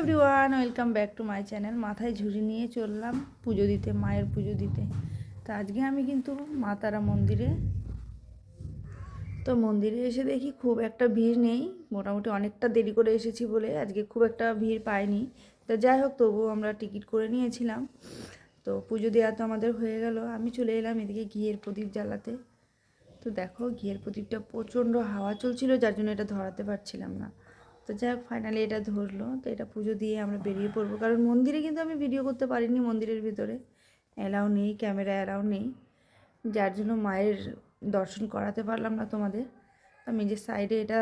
Everyone, welcome back to my channel. মাথায় ঝুড়ি নিয়ে চললাম পুজো দিতে, মায়ের পুজো দিতে। তো আজকে আমি কিন্তু মা তারা মন্দিরে। তো মন্দিরে এসে দেখি খুব একটা ভিড় নেই। মোটামুটি অনেকটা দেরি করে এসেছি বলে আজকে খুব একটা ভিড় পাইনি। তো যাই হোক, তবুও আমরা টিকিট করে নিয়েছিলাম। তো পুজো দেওয়া তো আমাদের হয়ে গেল। আমি চলে এলাম এদিকে ঘিয়ের প্রদীপ জ্বালাতে। তো দেখো, ঘিয়ের প্রদীপটা প্রচণ্ড হাওয়া চলছিল, যার জন্য এটা ধরাতে পারছিলাম না। তো যাই হোক ফাইনালি এটা ধরলো। তো এটা পুজো দিয়ে আমরা বেরিয়ে পড়ব। কারণ মন্দিরে কিন্তু আমি ভিডিও করতে পারিনি মন্দিরের ভিতরে। অ্যালাউ নেই ক্যামেরা অ্যালাউ নেই। যার জন্য মায়ের দর্শন করাতে পারলাম না তোমাদের। আমি যে সাইডে এটা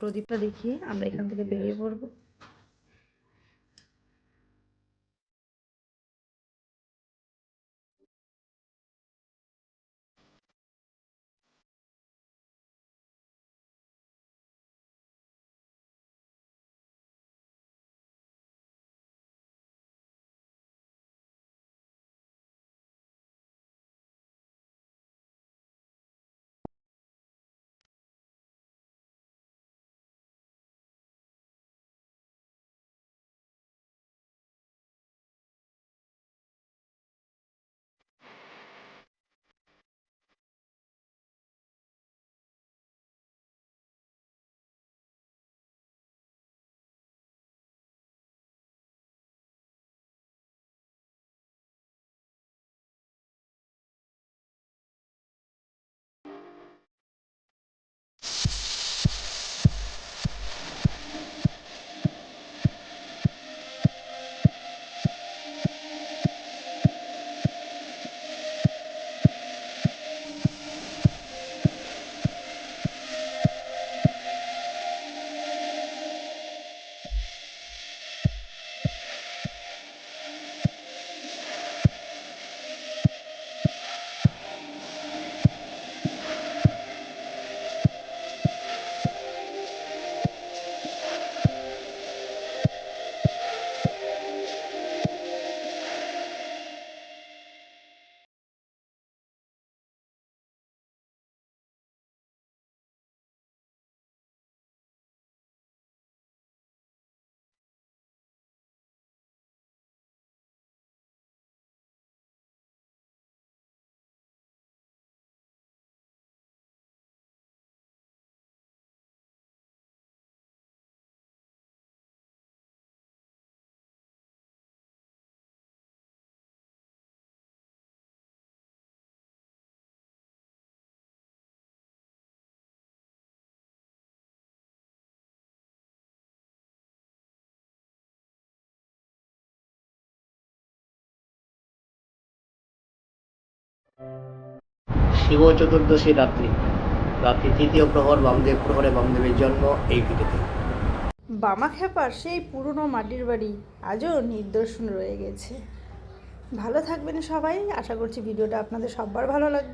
প্রদীপটা দেখিয়ে আমরা এখান থেকে বেরিয়ে পড়ব। শিব চতুর্দশী রাত্রি। রাত্রি তৃতীয় প্রহর বামদেব প্রহরে বামদেবের জন্ম এই ভিডিওতে বামাখ্যাপার সেই পুরনো মাটির বাড়ি আজও নিদর্শন রয়ে গেছে। ভালো থাকবেন সবাই। আশা করছি ভিডিওটা আপনাদের সবার ভালো লাগবে।